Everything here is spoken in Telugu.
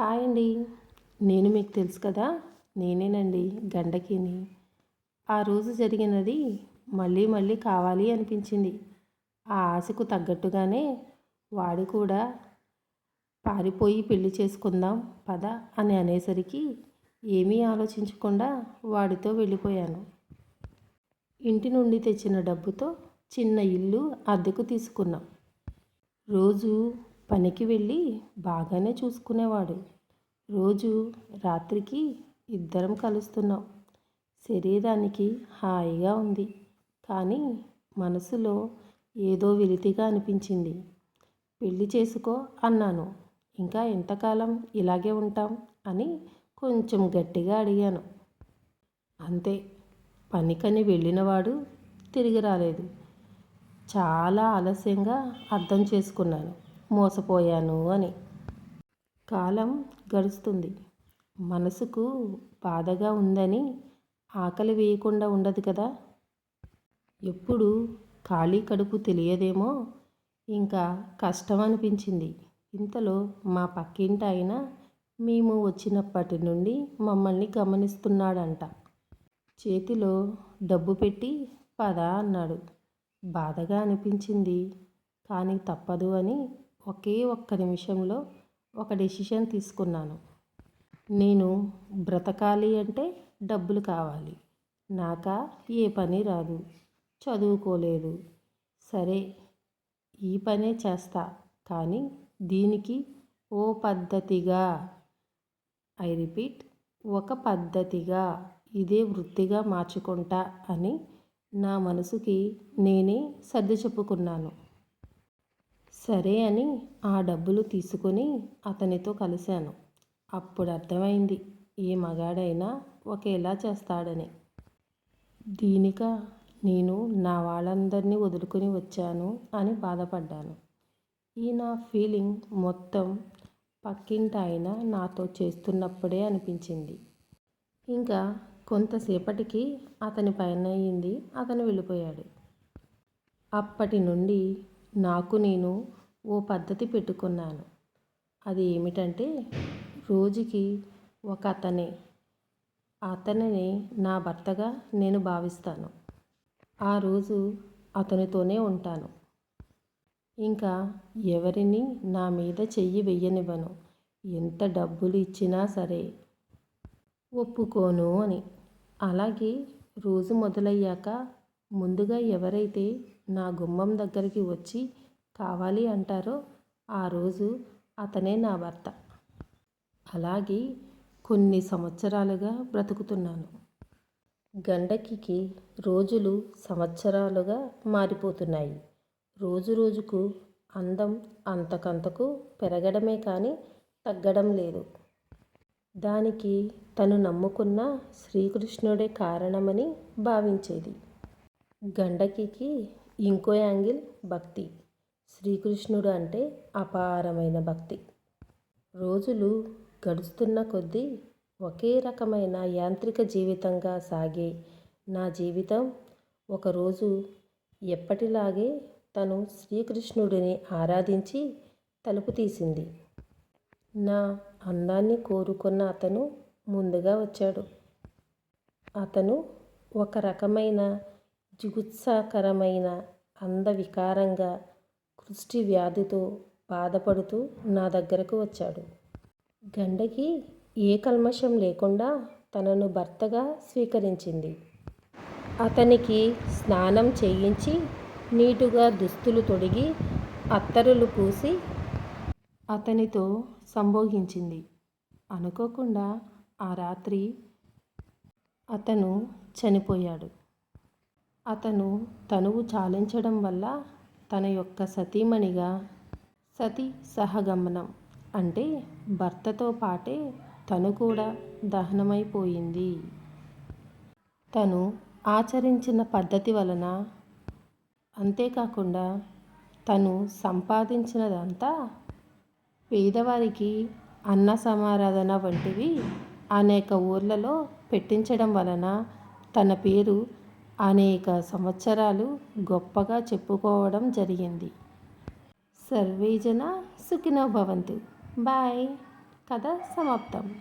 హాయ్ అండి. నేను మీకు తెలుసు కదా నేనేనండి గండకిని. ఆ రోజు జరిగినది మళ్ళీ మళ్ళీ కావాలి అనిపించింది. ఆ ఆశకు తగ్గట్టుగానే వాడు కూడా పారిపోయి పెళ్ళి చేసుకుందాం పద అని అనేసరికి ఏమీ ఆలోచించకుండా వాడితో వెళ్ళిపోయాను. ఇంటి నుండి తెచ్చిన డబ్బుతో చిన్న ఇల్లు అద్దెకు తీసుకున్నాం. రోజు పనికి వెళ్ళి బాగానే చూసుకునేవాడు. రోజు రాత్రికి ఇద్దరం కలుస్తున్నాం. శరీరానికి హాయిగా ఉంది. కానీ మనసులో ఏదో వెలితిగా అనిపించింది. పెళ్ళి చేసుకో అన్నాను. ఇంకా ఎంతకాలం ఇలాగే ఉంటాం అని కొంచెం గట్టిగా అడిగాను. అంతే. పనికని వెళ్ళినవాడు తిరిగి రాలేదు. చాలా ఆలస్యంగా అర్థం చేసుకున్నాను. మోసపోయాను అని. కాలం గడుస్తుంది. మనసుకు బాధగా ఉందని ఆకలి వేయకుండా ఉండదు కదా. ఎప్పుడు ఖాళీ కడుపు తెలియదేమో ఇంకా కష్టం అనిపించింది. ఇంతలో మా పక్కింటి ఆయన మేము వచ్చినప్పటి నుండి మమ్మల్ని గమనిస్తున్నాడంట. చేతిలో డబ్బు పెట్టి పదా అన్నాడు. బాధగా అనిపించింది. కానీ తప్పదు అని ఒకే ఒక్క నిమిషంలో ఒక డెసిషన్ తీసుకున్నాను. నేను బ్రతకాలి అంటే డబ్బులు కావాలి. నాక ఏ పని రాదు. చదువుకోలేదు. సరే ఈ పనే చేస్తా. కానీ దీనికి ఓ పద్ధతిగా. ఐ రిపీట్ ఒక పద్ధతిగా. ఇదే వృత్తిగా మార్చుకుంటా అని నా మనసుకి నేనే సర్ది చెప్పుకున్నాను. సరే అని ఆ డబ్బులు తీసుకొని అతనితో కలిశాను. అప్పుడు అర్థమైంది ఏ మగాడైనా ఒకేలా చేస్తాడని. దీనిక నేను నా వాళ్ళందరినీ వదులుకొని వచ్చాను అని బాధపడ్డాను. ఈ నా ఫీలింగ్ మొత్తం పక్కింటి ఆయన నాతో చేస్తున్నప్పుడే అనిపించింది. ఇంకా కొంతసేపటికి అతని పైన అయింది అతను వెళ్ళిపోయాడు. అప్పటి నుండి నాకు నేను ఓ పద్ధతి పెట్టుకున్నాను. అది ఏమిటంటే రోజుకి ఒక అతనే అతనిని నా భర్తగా నేను భావిస్తాను. ఆ రోజు అతనితోనే ఉంటాను. ఇంకా ఎవరిని నా మీద చెయ్యి వెయ్యనివ్వను. ఎంత డబ్బులు ఇచ్చినా సరే ఒప్పుకోను అని. అలాగే రోజు మొదలయ్యాక ముందుగా ఎవరైతే నా గుమ్మం దగ్గరికి వచ్చి కావాలి అంటారో ఆ రోజు అతనే నా భర్త. అలాగే కొన్ని సంవత్సరాలుగా బ్రతుకుతున్నాను. గండకికి రోజులు సంవత్సరాలుగా మారిపోతున్నాయి. రోజు రోజుకు అందం అంతకంతకు పెరగడమే కానీ తగ్గడం లేదు. దానికి తను నమ్ముకున్న శ్రీకృష్ణుడే కారణమని భావించేది. గండకికి ఇంకో యాంగిల్ భక్తి. శ్రీకృష్ణుడు అంటే అపారమైన భక్తి. రోజులు గడుస్తున్న కొద్దీ ఒకే రకమైన యాంత్రిక జీవితంగా సాగే నా జీవితం ఒకరోజు ఎప్పటిలాగే తను శ్రీకృష్ణుడిని ఆరాధించి తలుపు తీసింది. నా అందాన్ని కోరుకున్న అతను ముందుగా వచ్చాడు. అతను ఒక రకమైన జుగుత్సాకరమైన అందవికారంగా కుష్టి వ్యాధితో బాధపడుతూ నా దగ్గరకు వచ్చాడు. గండకి ఏ కల్మషం లేకుండా తనను భర్తగా స్వీకరించింది. అతనికి స్నానం చేయించి నీటుగా దుస్తులు తొడిగి అత్తరులు పూసి అతనితో సంభోగించింది. అనుకోకుండా ఆ రాత్రి అతను చనిపోయాడు. అతను తనువు చాలించడం వల్ల తన యొక్క సతీమణిగా సతీ సహగమనం అంటే భర్తతో పాటే తను కూడా దహనమైపోయింది. తను ఆచరించిన పద్ధతి వలన అంతేకాకుండా తను సంపాదించినదంతా పేదవారికి అన్న సమారాధన వంటివి అనేక ఊర్లలో పెట్టించడం వలన తన పేరు అనేక సంవత్సరాలు గొప్పగా చెప్పుకోవడం జరిగింది. సర్వేజన సుఖినో భవంతు. బాయ్. కథ సమాప్తం.